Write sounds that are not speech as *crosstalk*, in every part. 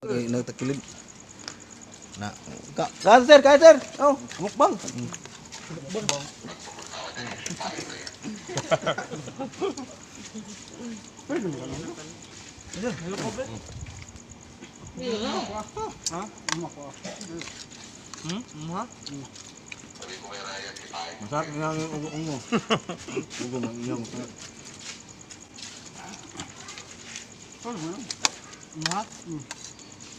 Ay, nagtakilid. Na, ka, ka, sir, ka, sir. Oh, mukbang. Masarap nga ang ugo-ugo. Ugo ng iyong.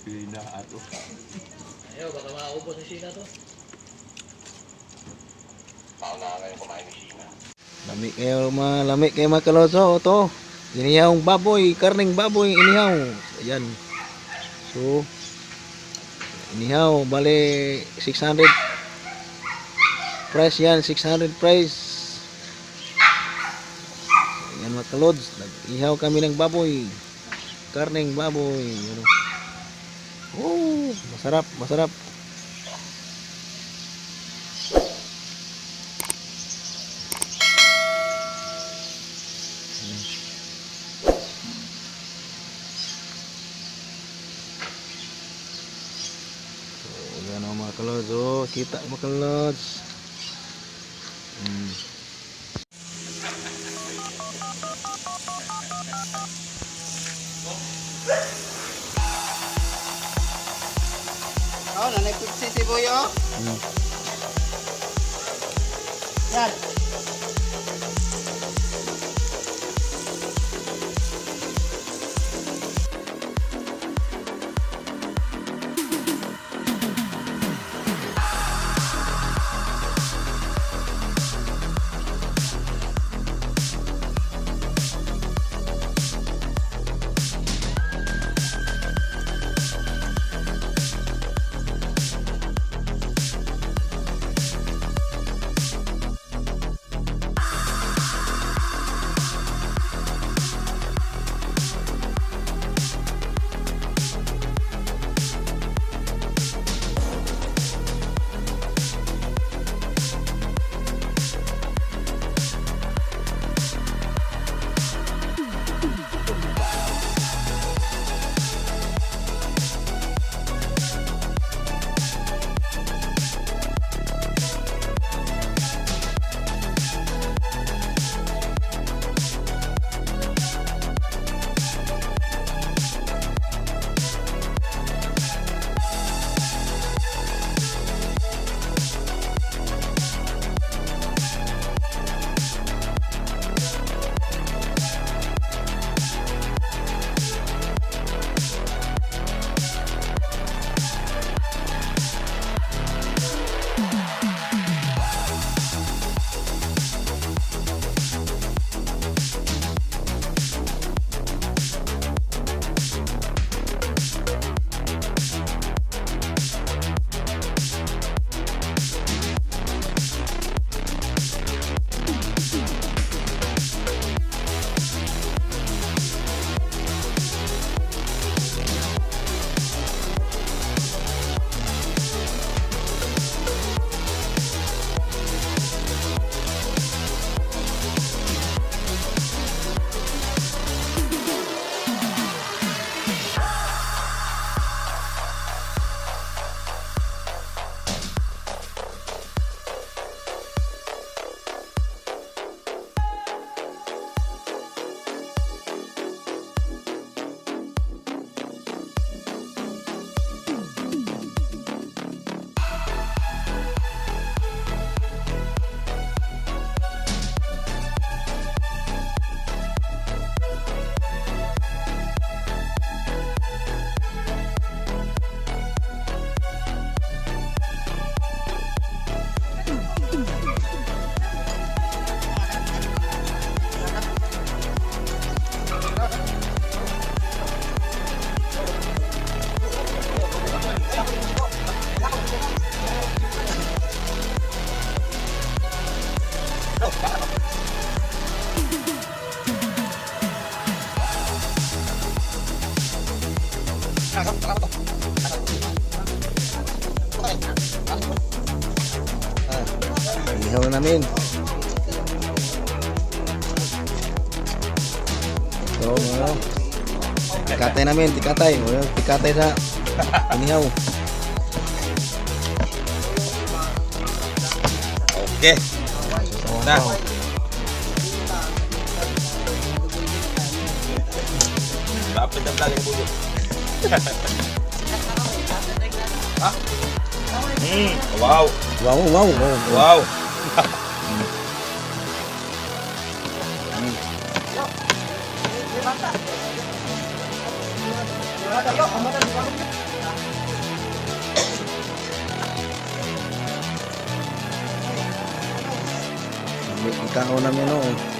Pina ato. Ayaw, baka maubos sa Sina to. Lami kayo mga lami kayo mga kaloso to. Inihawang baboy, karning baboy inihaw. Ayan. So inihaw bale 600 price yan, 600 price. Ayan mga kalods, nag-ihaw kami ng baboy. Karning baboy. Ano. Masarap, masarap. Ayan o mga kalods. Oh, kita mga kalods. Mm. Oh, nanay putsi si Boyo. Mm. Yan. Ah, inihaw na namin. So, ano, tikatay namin, tikatay. Tikatay sa inihaw. Okay. Dapat na vlog ang bulo. ha? Mm, wow. Wow, wow, wow. Wow. Ikaw namin, noon.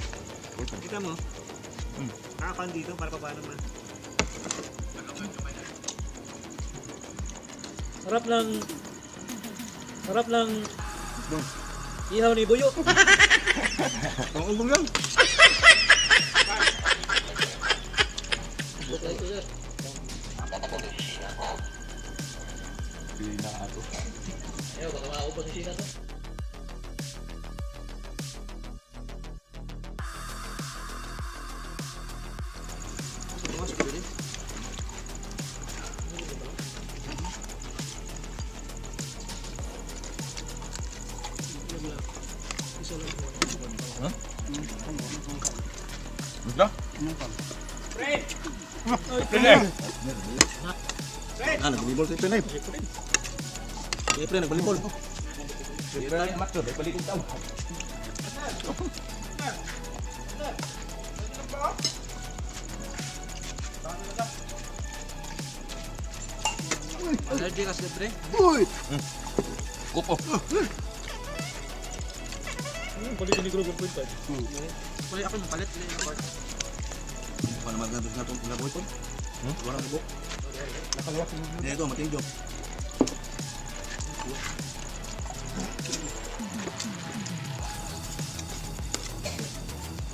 Kita mo? Nakakan dito para pababa naman. Sarap ng... Sarap ng... Ihaw ni Buyo. *laughs* Ang ubong lang. Ayaw, baka ni Sina to. Gusto? Ah, nagbalibol si Pinay. Siyempre, nagbalibol. Siyempre, mak to. Balik kong tao. Allergy ka pre. Uy! Kupo. Palit ni Grover Point pa. Pwede ako mapalit. Paano magandang na itong lagoy ko? Wala na buk. Ito, matinjo.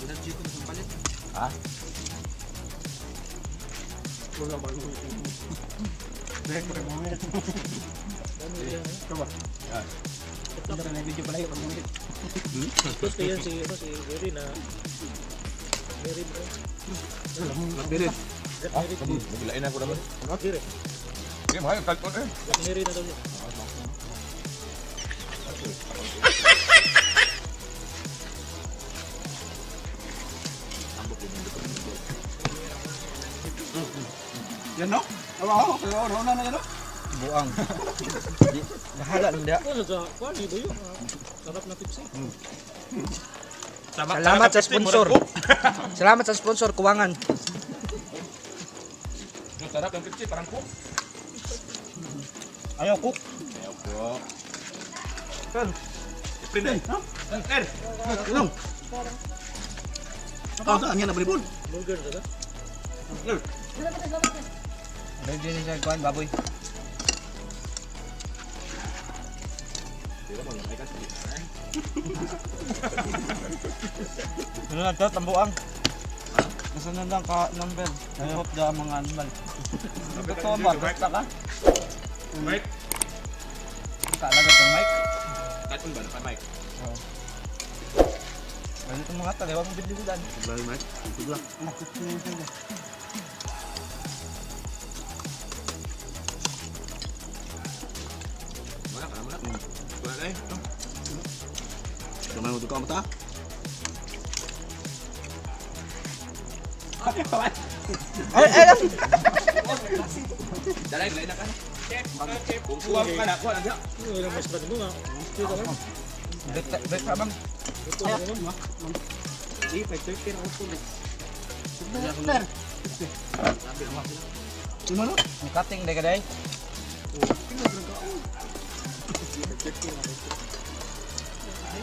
Energy ko mapalit. Ha? Tapos kaya si, ano, si Gary na... Gary bro. Gat Ah. Nagilain ako naman. Gary. Okay, mahal. Kalpon eh. Mary na daw niya. Yan no? Awa ako, pero ano na yan no? Buang. Bahala nung dia. Ano sa... Kuha ni Buyo. ah, Sarap na tipsy. Salamat sa sponsor. Salamat sa sponsor, Kuwangan. Ang sarap ng pipsi, parang cook. Ayaw cook. Ayaw ko. Pinay. Er! Ilong. Ah, saan yan nabalibol? Burger na ka? Ready na siya, Kuwan, baboy. Ano na ito, tambuang. Nasunod lang ka number. I hope the mga animal. Ito ba? Basta ka? Mike. Kaalagad kang mic. Katong ba? Napan Mike. Ano itong mga taliwa mong bibilisan? Bye, Mike. Ito lang. Wala Kamay mo ito ka mata? Ay, ay, ay! Dalay, dalay na ka. Kung kuha ka na, kuha na. Ano lang mas mo nga. Dito ka. Bek, bek, bek, Di, 530 na ako po. Ang cutting day ka day.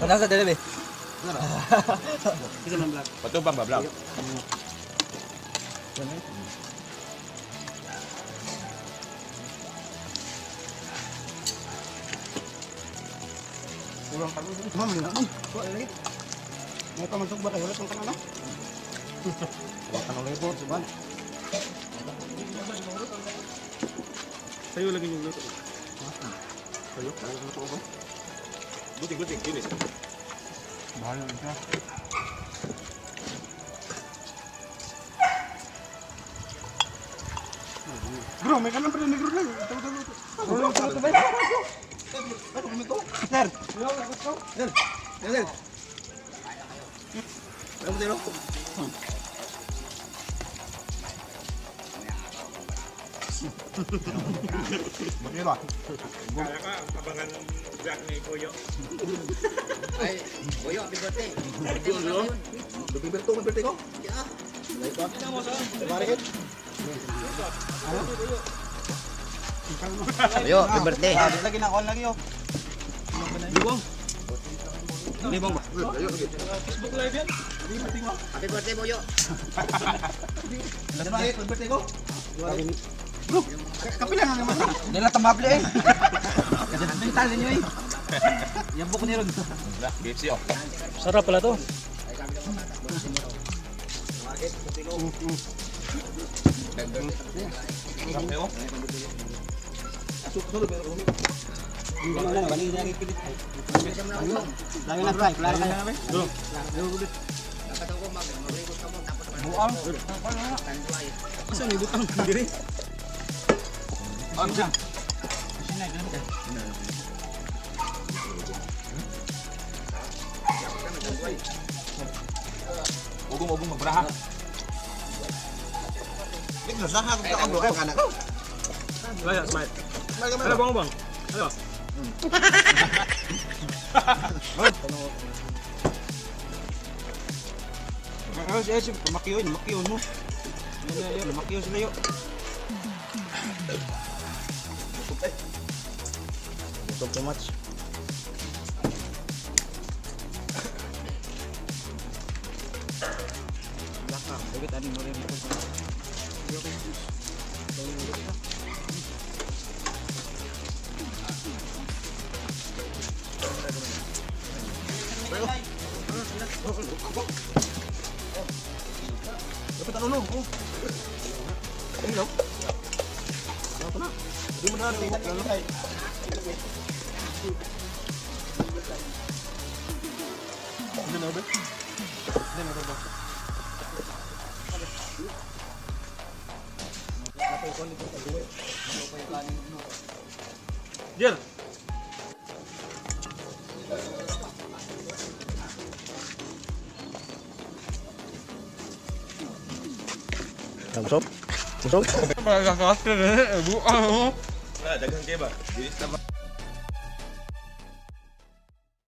Kadang sa dalabi. Isa man vlog. Patubang ba, vlog? May pamansog ba kayo? Wala kang kanala? Sa'yo lagi yung luto. Sa'yo? Ano ano ko? Buting, buting, kinis. Mahal na siya. Bro, may kanang pala negro lang. Ito, ito, ito. Bro, ito, ito, ito. Sir! Sir! Sir! Ano mo? Bakit ba? Kaya ka, abangan ng vlog ni Kuyo. Luping berto, may berte ko? Ayo, birthday. Ah, lagi na call lagi yo. Libong ba? Ayo, lagi. Happy birthday mo yo. Ano ba, eh? Berte ko? Kapila nga naman. Hindi na tamable eh. Kasi bintal niyo eh. Yan buko ni Ron. KFC, oh. Sarap pala to. Kape, oh. Lagi Diri. Ano siya? Ugong-ugong magbraha. Ito, sa hakot ka ang doon, anak. Laya, smile. Ano bang bang? Ano? *laughs* Ano siya siya makiyo, makiyo mo. Ano makiyo sila yo. Stop too much. Baka, dagit ani mo rin. Dapat ano, no? Oh. Ano, no? Ano na? Hindi mo na tingnan, Jer! Busog? Busog? Wala, daghang kayo ba? Bilis na ba?